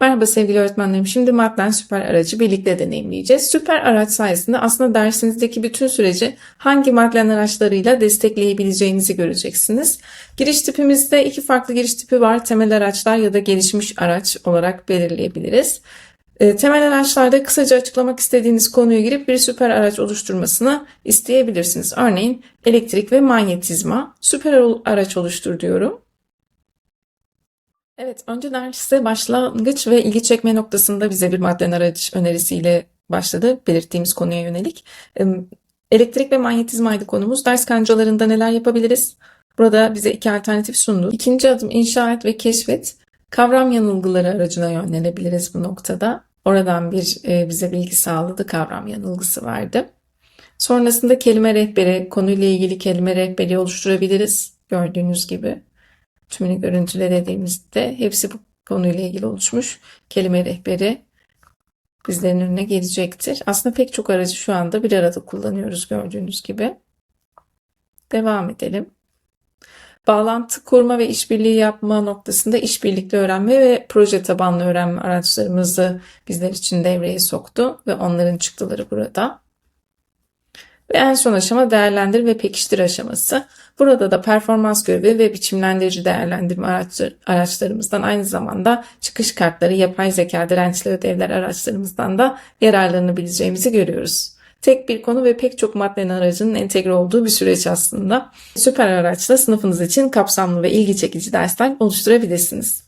Merhaba sevgili öğretmenlerim. Şimdi Matlen Süper Aracı birlikte deneyimleyeceğiz. Süper Araç sayesinde aslında dersinizdeki bütün süreci hangi Matlen araçlarıyla destekleyebileceğinizi göreceksiniz. Giriş tipimizde iki farklı giriş tipi var. Temel araçlar ya da gelişmiş araç olarak belirleyebiliriz. E, Temel araçlarda kısaca açıklamak istediğiniz konuya girip bir süper araç oluşturmasını isteyebilirsiniz. Örneğin elektrik ve manyetizma süper araç oluştur diyorum. Evet, önce derste başlangıç ve ilgi çekme noktasında bize bir madden araç önerisiyle başladı belirttiğimiz konuya yönelik. Elektrik ve manyetizmaydı konumuz. Ders kancalarında neler yapabiliriz? Burada bize iki alternatif sundu. İkinci adım inşa et ve keşfet. Kavram yanılgıları aracına yönelebiliriz bu noktada. Oradan bir e, bize bilgi sağladı, kavram yanılgısı verdi. Sonrasında kelime rehberi, konuyla ilgili kelime rehberi oluşturabiliriz. Gördüğünüz gibi tümünü görüntüle dediğimizde hepsi bu konuyla ilgili oluşmuş kelime rehberi bizlerin önüne gelecektir. Aslında pek çok aracı şu anda bir arada kullanıyoruz gördüğünüz gibi. Devam edelim. Bağlantı kurma ve işbirliği yapma noktasında işbirlikli öğrenme ve proje tabanlı öğrenme araçlarımızı bizler için devreye soktu ve onların çıktıları burada. Ve en son aşama değerlendir ve pekiştir aşaması. Burada da performans görevi ve biçimlendirici değerlendirme araçlar, araçlarımızdan aynı zamanda çıkış kartları, yapay zeka dirençli ödevler araçlarımızdan da yararlanabileceğimizi görüyoruz. Tek bir konu ve pek çok maddenin aracının entegre olduğu bir süreç aslında. Süper araçla sınıfınız için kapsamlı ve ilgi çekici dersler oluşturabilirsiniz.